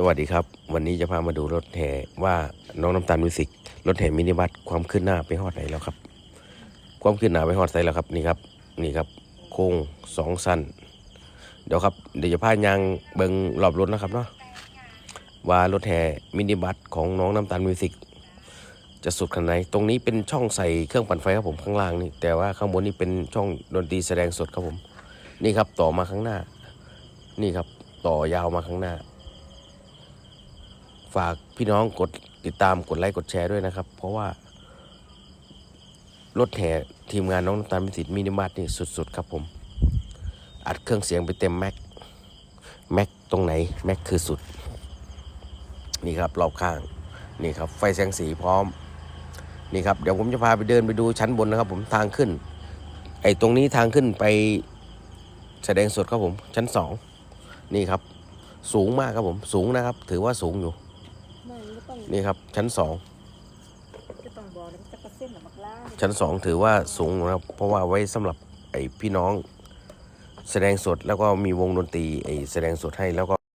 สวัสดีครับ วันนี้จะพามาดูรถแห่ว่าน้องน้ำตาลมิวสิกรถแห่มินิบัสความขึ้นหน้าไปฮอดไหนแล้วครับ ความขึ้นหน้าไปฮอดไหนแล้วครับนี่ครับนี่ครับ โค้งสองสั้นเดี๋ยวครับเดี๋ยวจะพายางเบิงรอบรถนะครับเนาะว่ารถแห่มินิบัสของน้องน้ำตาลมิวสิกจะสุดขนาดไหนตรงนี้เป็นช่องใส่เครื่องปั่นไฟครับผมข้างล่างนี่แต่ว่าข้างบนนี่เป็นช่องดนตรีแสดงสดครับผม นี่ครับต่อมาข้างหน้า นี่ครับต่อยาวมาข้างหน้า ฝากพี่น้องกดติดตามกดไลค์กดแชร์ด้วยนะครับ เพราะว่ารถแห่ทีมงานน้องน้ำตาลมิสิทธิ์มินิมาร์ทนี่สุดๆครับผม อัดเครื่องเสียงไปเต็มแม็กแม็กตรงไหนแม็กคือสุด นี่ครับรอบข้างนี่ครับ ไฟแสงสีพร้อม นี่ครับ เดี๋ยวผมจะพาไปเดินไปดูชั้นบนนะครับ ผมทางขึ้น ไอ้ตรงนี้ทางขึ้นไปแสดงสดครับผมชั้นสองนี่ครับ สูงมากครับผมสูงนะครับ ถือว่าสูงอยู่ นี่ครับชั้นสองก็ต้องบอกแล้วมันจะกระเส้นหรือมักล่าเนี่ยชั้นสองถือว่าสูงนะครับ เพราะว่าไว้สำหรับไอ้พี่น้อง แสดงสดแล้วก็มีวงดนตรีไอ้แสดงสดให้แล้วก็